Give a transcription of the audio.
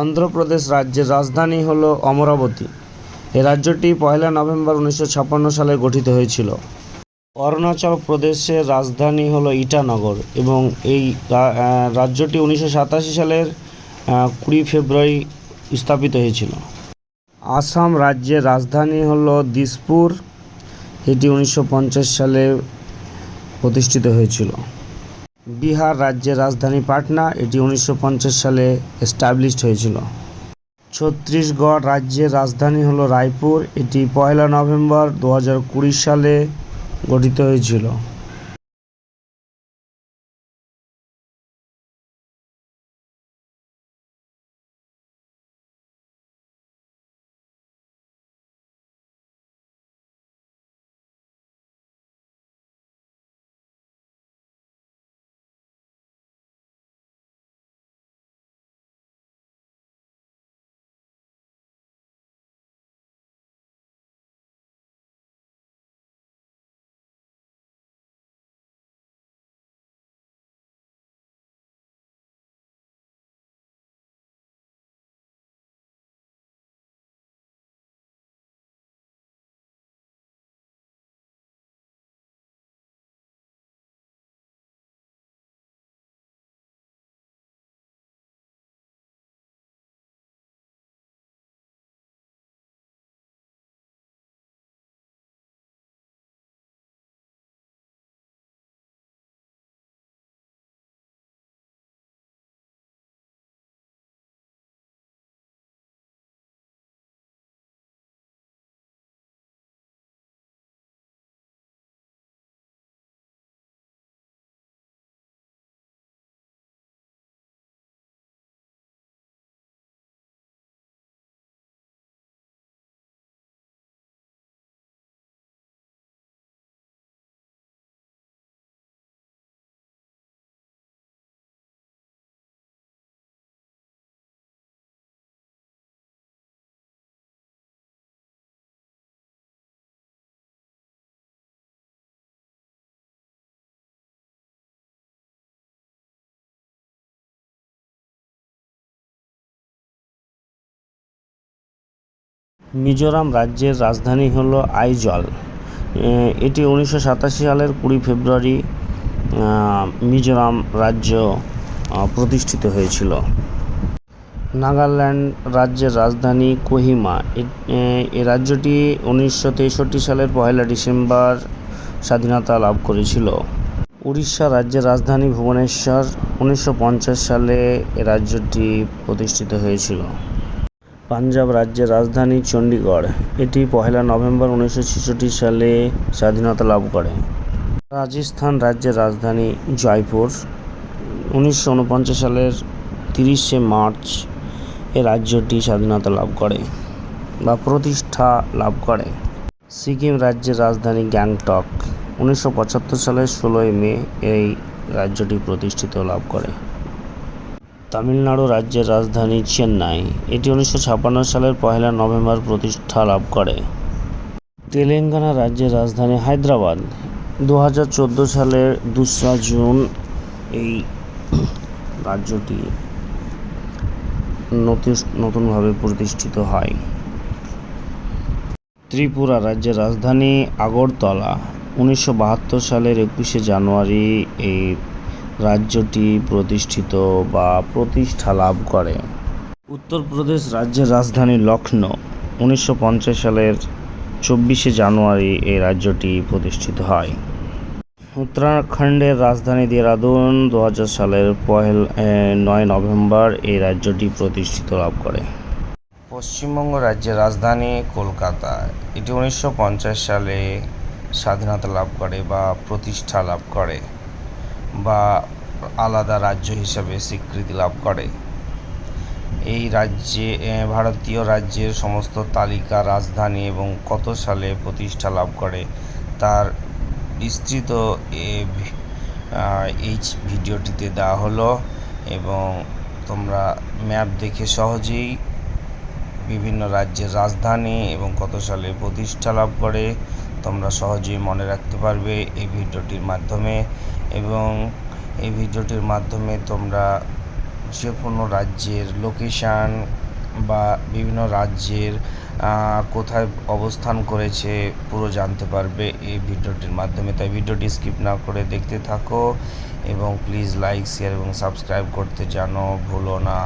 অন্ধ্রপ্রদেশ রাজ্যের রাজধানী হল অমরাবতী। এ রাজ্যটি পয়লা নভেম্বর উনিশশো ছাপ্পান্ন সালে গঠিত হয়েছিল। অরুণাচল প্রদেশের রাজধানী হল ইটানগর এবং এই রাজ্যটি উনিশশো সাতাশি সালের কুড়ি ফেব্রুয়ারি স্থাপিত হয়েছিল। আসাম রাজ্যের রাজধানী হল দিসপুর। এটি উনিশশো পঞ্চাশ সালে প্রতিষ্ঠিত হয়েছিল। বিহার রাজ্যের রাজধানী পাটনা, এটি উনিশশো পঞ্চাশ সালে এস্টাবলিশড হয়েছিল। ছত্তিশগড় রাজ্যের রাজধানী হলো রায়পুর, এটি পয়লা নভেম্বর দু হাজার কুড়ি সালে গঠিত হয়েছিল। মিজোরাম রাজ্যের রাজধানী হল আইজল। এটি উনিশশো সাতাশি সালের কুড়ি ফেব্রুয়ারি মিজোরাম রাজ্য প্রতিষ্ঠিত হয়েছিল। নাগাল্যান্ড রাজ্যের রাজধানী কোহিমা। এ- রাজ্যটি উনিশশো তেষট্টি সালের পয়লা ডিসেম্বর স্বাধীনতা লাভ করেছিল। উড়িষ্যা রাজ্যের রাজধানী ভুবনেশ্বর, উনিশশো পঞ্চাশ সালে এ রাজ্যটি প্রতিষ্ঠিত হয়েছিল। পাঞ্জাব রাজ্যের রাজধানী চণ্ডীগড়। এটি পহেলা নভেম্বর উনিশশো ছেষট্টি সালে স্বাধীনতা লাভ করে। রাজস্থান রাজ্যের রাজধানী জয়পুর। উনিশশো উনপঞ্চাশ সালের তিরিশে মার্চ এ রাজ্যটি স্বাধীনতা লাভ করে বা প্রতিষ্ঠা লাভ করে। সিকিম রাজ্যের রাজধানী গ্যাংটক। উনিশশো পঁচাত্তর সালের ষোলোই মে এই রাজ্যটি প্রতিষ্ঠিত লাভ করে। তামিলনাড়ু রাজ্যের রাজধানী চেন্নাই। এটি উনিশশো ছাপ্পান্ন সালের পয়লা নভেম্বর প্রতিষ্ঠা লাভ করে। তেলেঙ্গানা রাজ্যের রাজধানী হায়দ্রাবাদ। দু হাজার চোদ্দ সালের দোসরা জুন এই রাজ্যটি নতুন নতুনভাবে প্রতিষ্ঠিত হয়। ত্রিপুরা রাজ্যের রাজধানী আগরতলা। উনিশশো বাহাত্তর সালের একুশে জানুয়ারি এই রাজ্যটি প্রতিষ্ঠিত বা প্রতিষ্ঠা লাভ করে। উত্তরপ্রদেশ রাজ্যের রাজধানী লখনৌ উনিশশো সালের চব্বিশে জানুয়ারি এই রাজ্যটি প্রতিষ্ঠিত হয়। উত্তরাখণ্ডের রাজধানী দেরাদুন দু হাজার সালের পহেল নয় নভেম্বর এই রাজ্যটি প্রতিষ্ঠিত লাভ করে। পশ্চিমবঙ্গ রাজ্যের রাজধানী কলকাতা, এটি উনিশশো পঞ্চাশ সালে স্বাধীনতা লাভ করে বা প্রতিষ্ঠা লাভ করে। বা আলাদা রাজ্য হিসাবে স্বীকৃতি লাভ করে। এই রাজ্যে ভারতীয় রাজ্যের সমস্ত তালিকা, রাজধানী এবং কত সালে প্রতিষ্ঠা লাভ করে তার বিস্তৃত এই ভিডিওটিতে দেওয়া হলো এবং তোমরা ম্যাপ দেখে সহজেই বিভিন্ন রাজ্যের রাজধানী এবং কত সালে প্রতিষ্ঠা লাভ করে তোমরা সহজেই মনে রাখতে পারবে এই ভিডিওটির মাধ্যমে এবং এই ভিডিওটির মাধ্যমে তোমরা যে কোনো রাজ্যের লোকেশান বা বিভিন্ন রাজ্যের কোথায় অবস্থান করেছে পুরো জানতে পারবে এই ভিডিওটির মাধ্যমে। তাই ভিডিওটি স্কিপ না করে দেখতে থাকো এবং প্লিজ লাইক শেয়ার এবং সাবস্ক্রাইব করতে জানো ভুলো না।